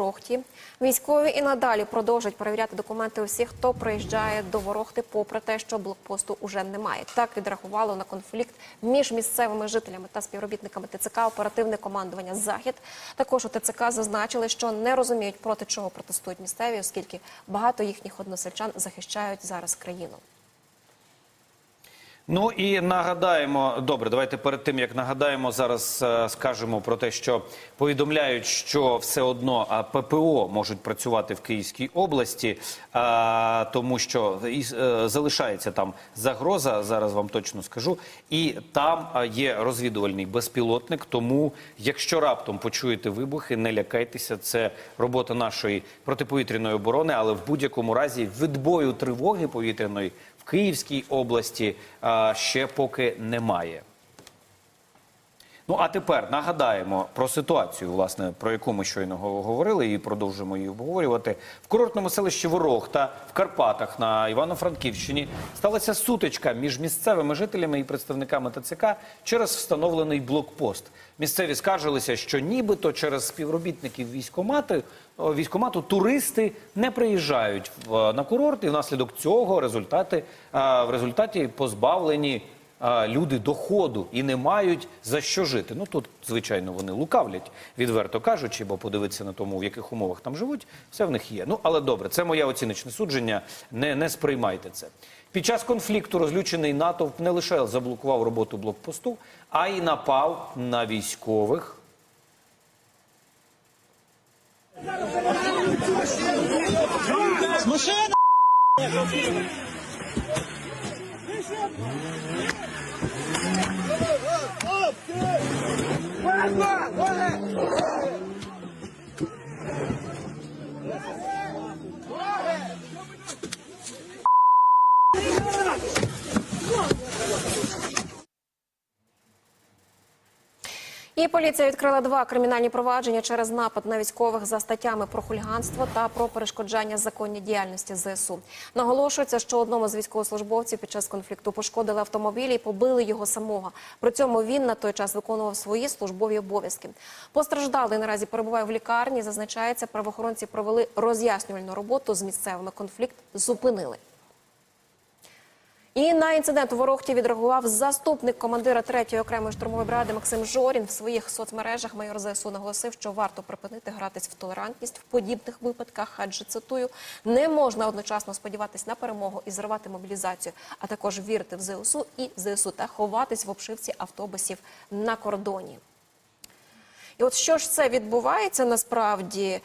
Ворохті. Військові і надалі продовжують перевіряти документи усіх, хто приїжджає до Ворохти, попри те, що блокпосту уже немає. Так відреагувало на конфлікт між місцевими жителями та співробітниками ТЦК оперативне командування Захід. Також у ТЦК зазначили, що не розуміють проти чого протестують місцеві, оскільки багато їхніх односельчан захищають зараз країну. Ну і нагадаємо, добре, давайте перед тим як нагадаємо, зараз е, скажемо про те, що повідомляють, що все одно ППО можуть працювати в Київській області, а, тому що е, залишається там загроза. Зараз вам точно скажу. І там є розвідувальний безпілотник. Тому, якщо раптом почуєте вибухи, не лякайтеся. Це робота нашої протиповітряної оборони, але в будь-якому разі відбою тривоги повітряної Київській області ще поки немає. Ну а тепер нагадаємо про ситуацію, власне, про яку ми щойно говорили і продовжимо її обговорювати. В курортному селищі Ворохта в Карпатах на Івано-Франківщині сталася сутичка між місцевими жителями і представниками ТЦК через встановлений блокпост. Місцеві скаржилися, що нібито через співробітників військомати військомату туристи не приїжджають на курорт, і внаслідок цього результати в результаті позбавлені а, люди доходу і не мають за що жити. Ну тут, звичайно, вони лукавлять, відверто кажучи, бо подивитися на тому, в яких умовах там живуть, все в них є. Ну але добре, це моє оціночне судження. Не, не сприймайте це. Під час конфлікту розлючений натовп не лише заблокував роботу блокпосту, а й напав на військових. Машина! І поліція відкрила два кримінальні провадження через напад на військових за статтями про хуліганство та про перешкоджання законній діяльності ЗСУ. Наголошується, що одному з військовослужбовців під час конфлікту пошкодили автомобіль і побили його самого. При цьому він на той час виконував свої службові обов'язки. Постраждалий наразі перебуває в лікарні. Зазначається, правоохоронці провели роз'яснювальну роботу з місцевими. Конфлікт зупинили. І на інцидент у Ворохті відреагував заступник командира 3-ї окремої штурмової бригади Максим Жорін. В своїх соцмережах майор ЗСУ наголосив, що варто припинити гратись в толерантність в подібних випадках, адже цитую, не можна одночасно сподіватись на перемогу і зривати мобілізацію, а також вірити в ЗСУ і ЗСУ та ховатись в обшивці автобусів на кордоні. І от що ж це відбувається насправді?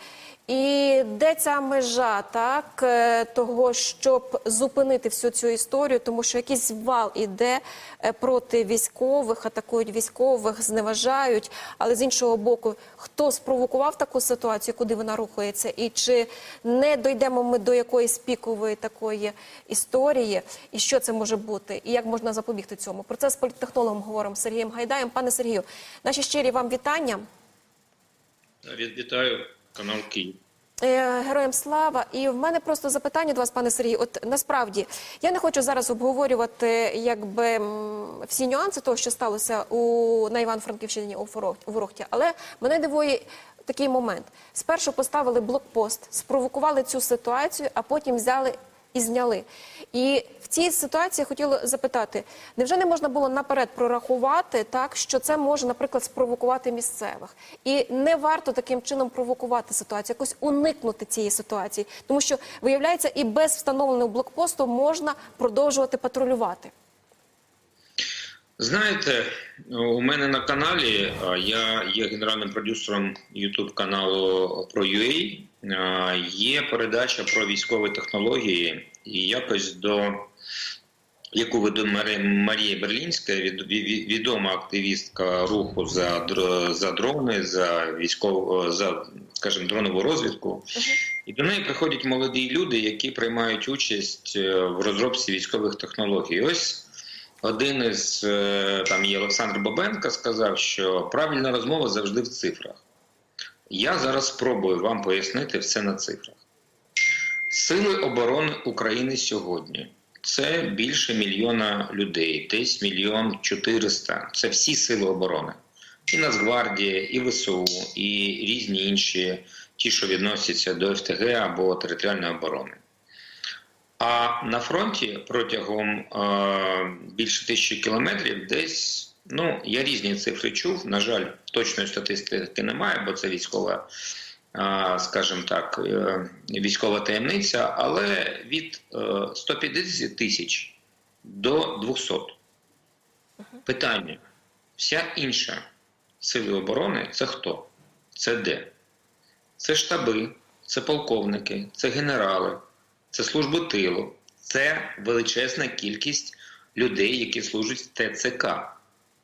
І де ця межа так е, того, щоб зупинити всю цю історію, тому що якийсь вал іде е, проти військових, атакують військових, зневажають. Але з іншого боку, хто спровокував таку ситуацію, куди вона рухається, і чи не дійдемо ми до якоїсь пікової такої історії, і що це може бути, і як можна запобігти цьому? Про це з політтехнологом говоримо Сергієм Гайдаєм. Пане Сергію, наші щирі вам вітання. Вітаю канал Київ. Е, Героям слава, і в мене просто запитання до вас, пане Сергію. От насправді я не хочу зараз обговорювати якби всі нюанси того, що сталося у на Форох- у Ворохті, але мене дивує такий момент: спершу поставили блокпост, спровокували цю ситуацію, а потім взяли і зняли. І в цій ситуації хотіла запитати: невже не можна було наперед прорахувати так, що це може, наприклад, спровокувати місцевих? І не варто таким чином провокувати ситуацію, якось уникнути цієї ситуації, тому що виявляється, і без встановленого блокпосту можна продовжувати патрулювати. Знаєте, у мене на каналі я є генеральним продюсером YouTube каналу про UA. А, Є передача про військові технології, і якось до яку веде Марія Берлінська, від- відома активістка руху за за дрони, за військову за скажімо, дронову розвідку. І до неї приходять молоді люди, які приймають участь е, в розробці військових технологій. Ось один із е, там є Олександр Бабенко сказав, що правильна розмова завжди в цифрах. Я зараз спробую вам пояснити все на цифрах. Сили оборони України сьогодні це більше мільйона людей, десь мільйон чотириста. Це всі сили оборони. І Нацгвардія, і ВСУ, і різні інші ті, що відносяться до ФТГ або територіальної оборони. А на фронті протягом е, більше тисячі кілометрів десь, ну, я різні цифри чув. На жаль, точної статистики немає, бо це військова, е, скажімо так, е, військова таємниця, але від е, 150 тисяч до 200. Питання: вся інша сили оборони це хто? Це де? Це штаби, це полковники, це генерали, це служби тилу, це величезна кількість людей, які служать в ТЦК.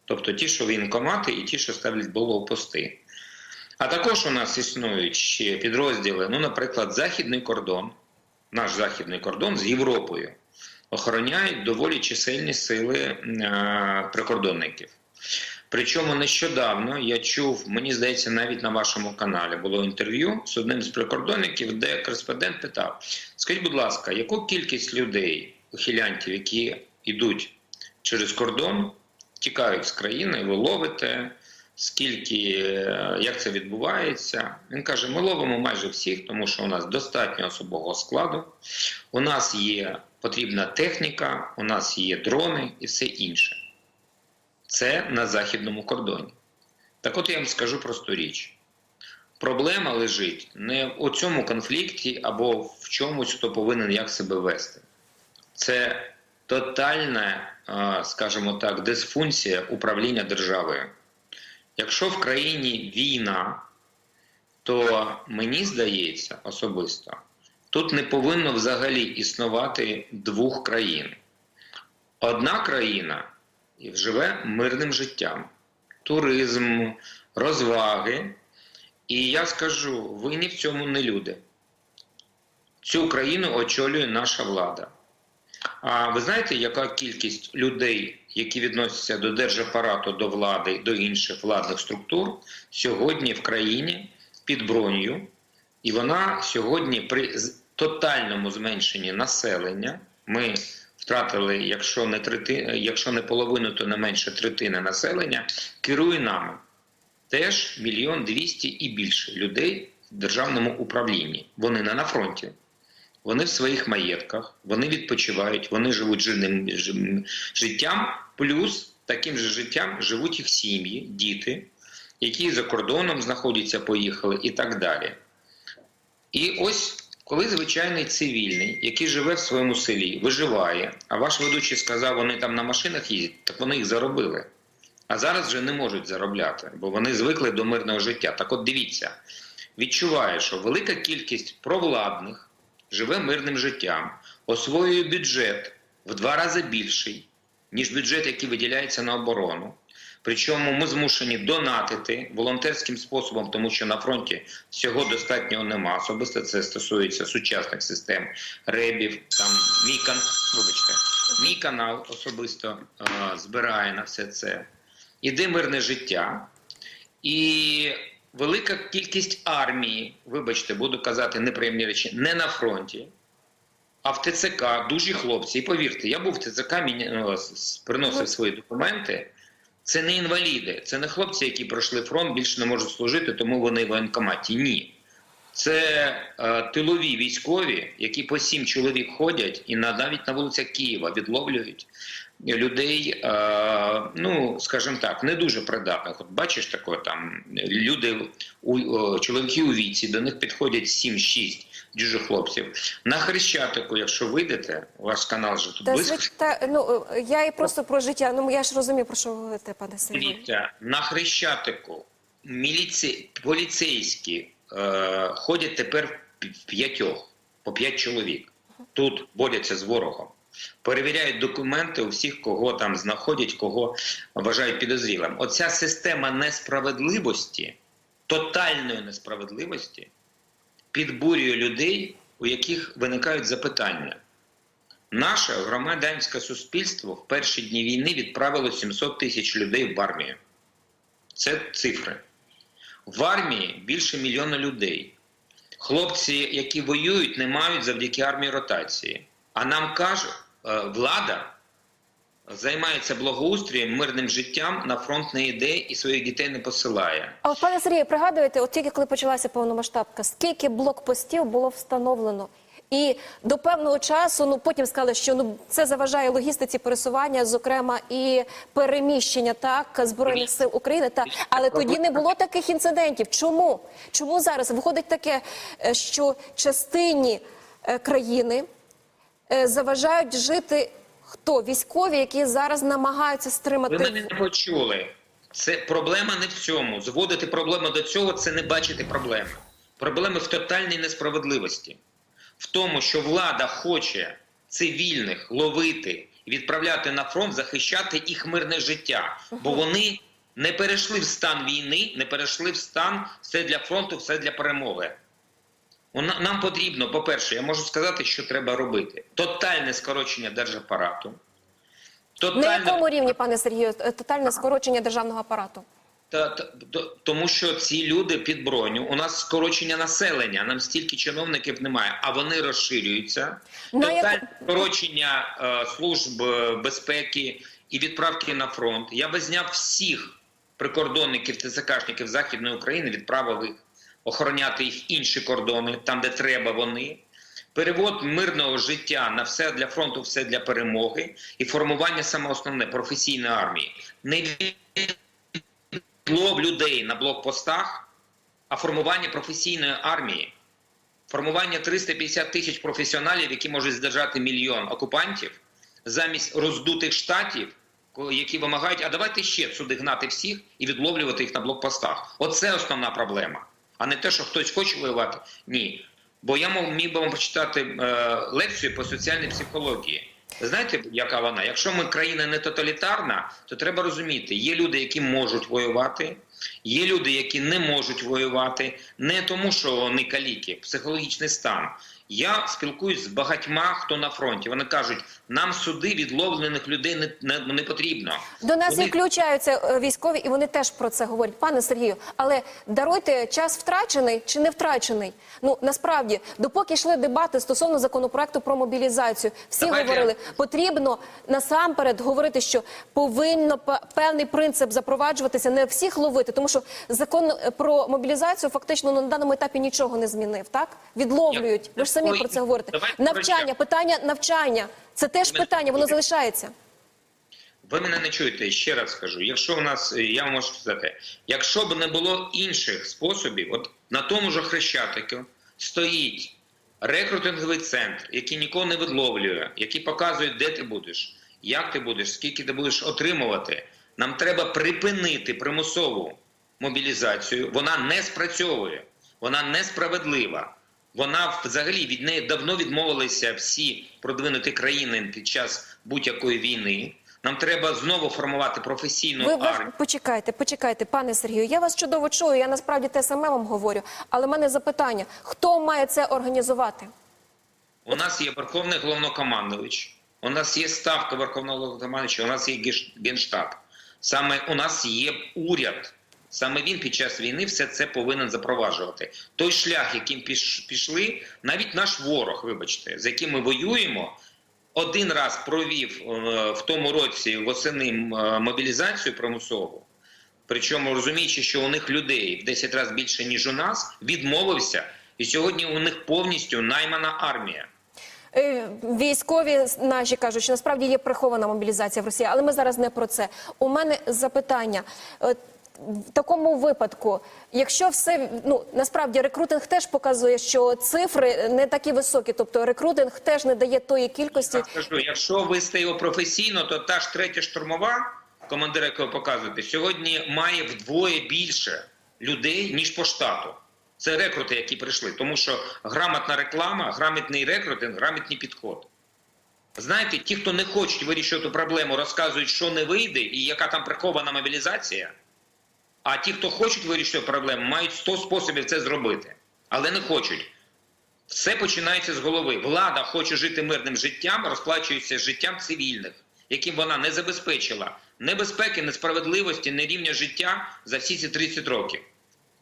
Тобто ті, що воєнкомати, і ті, що ставлять блокпости. А також у нас існують ще підрозділи, ну, наприклад, Західний кордон, наш західний кордон з Європою, охороняють доволі чисельні сили е, прикордонників. Причому нещодавно я чув, мені здається, навіть на вашому каналі було інтерв'ю з одним з прикордонників, де кореспондент питав: скажіть, будь ласка, яку кількість людей, ухилянтів, які йдуть через кордон, тікають з країни, ви ловите? Скільки, е, як це відбувається? Він каже: ми ловимо майже всіх, тому що у нас достатньо особового складу, у нас є потрібна техніка, у нас є дрони і все інше. Це на західному кордоні. Так от я вам скажу просту річ. Проблема лежить не в цьому конфлікті або в чомусь, хто повинен як себе вести. Це тотальна, скажімо так, дисфункція управління державою. Якщо в країні війна, то мені здається особисто, тут не повинно взагалі існувати двох країн. Одна країна живе мирним життям, туризм, розваги. І я скажу: винні в цьому не люди. Цю країну очолює наша влада. А ви знаєте, яка кількість людей, які відносяться до держапарату, до влади, до інших владних структур, сьогодні в країні під бронею, і вона сьогодні при тотальному зменшенні населення ми втратили, якщо не трети, якщо не половину, то не менше третини населення, керує нами. Теж мільйон двісті і більше людей в державному управлінні. Вони не на фронті. Вони в своїх маєтках, вони відпочивають, вони живуть жирним життям, плюс таким же життям живуть їх сім'ї, діти, які за кордоном знаходяться, поїхали і так далі. І ось коли звичайний цивільний, який живе в своєму селі, виживає, а ваш ведучий сказав, вони там на машинах їздять, так вони їх заробили. А зараз вже не можуть заробляти, бо вони звикли до мирного життя. Так от дивіться, відчуває, що велика кількість провладних живе мирним життям, освоює бюджет в два рази більший, ніж бюджет, який виділяється на оборону. Причому ми змушені донатити волонтерським способом, тому що на фронті всього достатнього нема. Особисто це стосується сучасних систем ребів. Там мій кан... Вибачте, мій канал особисто е, збирає на все це. Іде мирне життя, і велика кількість армії, вибачте, буду казати неприємні речі, не на фронті, а в ТЦК дужі хлопці. І повірте, я був в ТЦК, ну, приносив свої документи. Це не інваліди, це не хлопці, які пройшли фронт, більше не можуть служити, тому вони в воєнкоматі. Ні. Це е, тилові військові, які по сім чоловік ходять і на, навіть на вулицях Києва відловлюють людей, е, ну скажімо так, не дуже придатних. От бачиш таке там люди у чоловіки у віці, до них підходять 7-6 дуже хлопців. На хрещатику, якщо вийдете, ваш канал же тут Та, близько. та, ну, е, я і просто про життя. Ну я ж розумію, про що ви говорите, пане. Дивіться, на Хрещатику міліці... поліцейські е... ходять тепер в п'ятьох, по п'ять чоловік. Тут борються з ворогом. Перевіряють документи у всіх, кого там знаходять, кого вважають підозрілим. Оця система несправедливості, тотальної несправедливості, підбурює людей, у яких виникають запитання. Наше громадянське суспільство в перші дні війни відправило 700 тисяч людей в армію. Це цифри. В армії більше мільйона людей. Хлопці, які воюють, не мають завдяки армії ротації. А нам каже е, влада, займається благоустрієм, мирним життям, на фронт не йде і своїх дітей не посилає. А от, пане Сергію, пригадуєте, от тільки коли почалася повномасштабка, скільки блокпостів було встановлено? І до певного часу, ну потім сказали, що ну це заважає логістиці пересування, зокрема і переміщення так збройних сил України. Та але тоді не було таких інцидентів. Чому? Чому зараз виходить таке, е, що частині е, країни заважають жити хто військові, які зараз намагаються стримати Ви мене не почули. Це проблема не в цьому. Зводити проблему до цього це не бачити проблеми. Проблеми в тотальній несправедливості, в тому, що влада хоче цивільних ловити і відправляти на фронт, захищати їх мирне життя, бо вони не перейшли в стан війни, не перейшли в стан все для фронту, все для перемоги. Вона- Нам потрібно, по-перше, я можу сказати, що треба робити: тотальне скорочення держапарату. на якому рівні, пане Сергію, е, тотальне скорочення державного апарату? Та, та, то- тому що ці люди під броню. У нас скорочення населення, нам стільки чиновників немає, а вони розширюються. На як- Тотальне скорочення е, служб е, безпеки і відправки на фронт. Я би зняв всіх прикордонників ТЦКшників Західної України, відправив їх охороняти їх інші кордони, там де треба вони. Перевод мирного життя на все для фронту, все для перемоги і формування саме основне професійної армії. Не лов людей на блокпостах, а формування професійної армії, формування 350 тисяч професіоналів, які можуть здержати мільйон окупантів, замість роздутих штатів, які вимагають, а давайте ще сюди гнати всіх і відловлювати їх на блокпостах. Оце основна проблема, а не те, що хтось хоче воювати. Ні. Бо я міг би вам почитати е, лекцію по соціальній психології. Знаєте, яка вона? Якщо ми країна не тоталітарна, то треба розуміти, є люди, які можуть воювати, є люди, які не можуть воювати, не тому, що вони каліки, психологічний стан. Я спілкуюсь з багатьма, хто на фронті. Вони кажуть, нам суди відловлених людей не, не, не потрібно. До нас Вони- і е, військові, і вони теж про це говорять. Пане Сергію, але даруйте час втрачений чи не втрачений. Ну насправді, допоки йшли дебати стосовно законопроекту про мобілізацію, всі Давайте- говорили, потрібно насамперед говорити, що повинно певний принцип запроваджуватися, не всіх ловити, тому що закон е, про мобілізацію фактично на даному етапі нічого не змінив. Так відловлюють. Ви ж самі про це говорите. Навчання, питання навчання. Це теж питання, воно залишається. Ви мене не чуєте, ще раз скажу. Якщо у нас, е, я вам можу сказати, якщо б не було інших способів, от на тому ж хрещатику стоїть рекрутинговий центр, який нікого не відловлює, який показує, де ти будеш, як ти будеш, скільки ти будеш отримувати. Нам треба припинити примусову мобілізацію. Вона не спрацьовує, вона несправедлива. Вона взагалі від неї давно відмовилися всі продвинуті країни під час будь-якої війни. Нам треба знову формувати професійну Ви, ви армію. почекайте, почекайте, пане Сергію. Я вас чудово чую. Я насправді те саме вам говорю. Але в мене запитання: хто має це організувати? У нас є Верховний головнокомандувач, у нас є ставка Верховного головнокомандувача, у нас є генштаб. Саме у нас є уряд. Саме він під час війни все це повинен запроваджувати. Той шлях, яким піш- пішли, навіть наш ворог, вибачте, з яким ми воюємо, один раз провів е, в тому році восени е, мобілізацію примусову. Причому розуміючи, що у них людей в 10 разів більше ніж у нас, відмовився, і сьогодні у них повністю наймана армія. Е, Військові наші кажуть, що насправді є прихована мобілізація в Росії, але ми зараз не про це. У мене запитання. В такому випадку, якщо все ну насправді рекрутинг теж показує, що цифри не такі високі, тобто рекрутинг теж не дає тої кількості. Я скажу, якщо вести його професійно, то та ж третя штурмова, командира, якого показуєте, сьогодні має вдвоє більше людей, ніж по штату. Це рекрути, які прийшли. Тому що грамотна реклама, грамотний рекрутинг, грамотний підход. Знаєте, ті, хто не хочуть вирішувати проблему, розказують, що не вийде і яка там прихована мобілізація. А ті, хто хочуть вирішити проблему, мають 100 способів це зробити, але не хочуть. Все починається з голови. Влада хоче жити мирним життям, розплачується життям цивільних, яким вона не забезпечила небезпеки, несправедливості, не рівня життя за всі ці 30 років.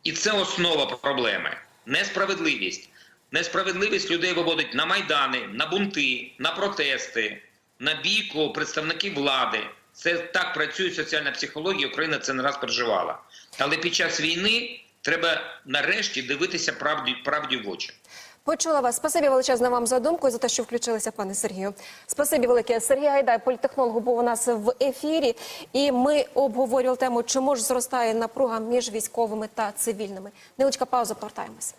І це основа проблеми. Несправедливість. Несправедливість людей виводить на майдани, на бунти, на протести. на бійку представників влади. Це так працює соціальна психологія. Україна це не раз переживала. Але під час війни треба нарешті дивитися правді, правді в очі. Почула вас. Спасибі величезне вам за думку і за те, що включилися, пане Сергію. Спасибі велике. Сергій Гайдай, політехнолог, був у нас в ефірі, і ми обговорювали тему, чому ж зростає напруга між військовими та цивільними. Невеличка пауза, повертаємося.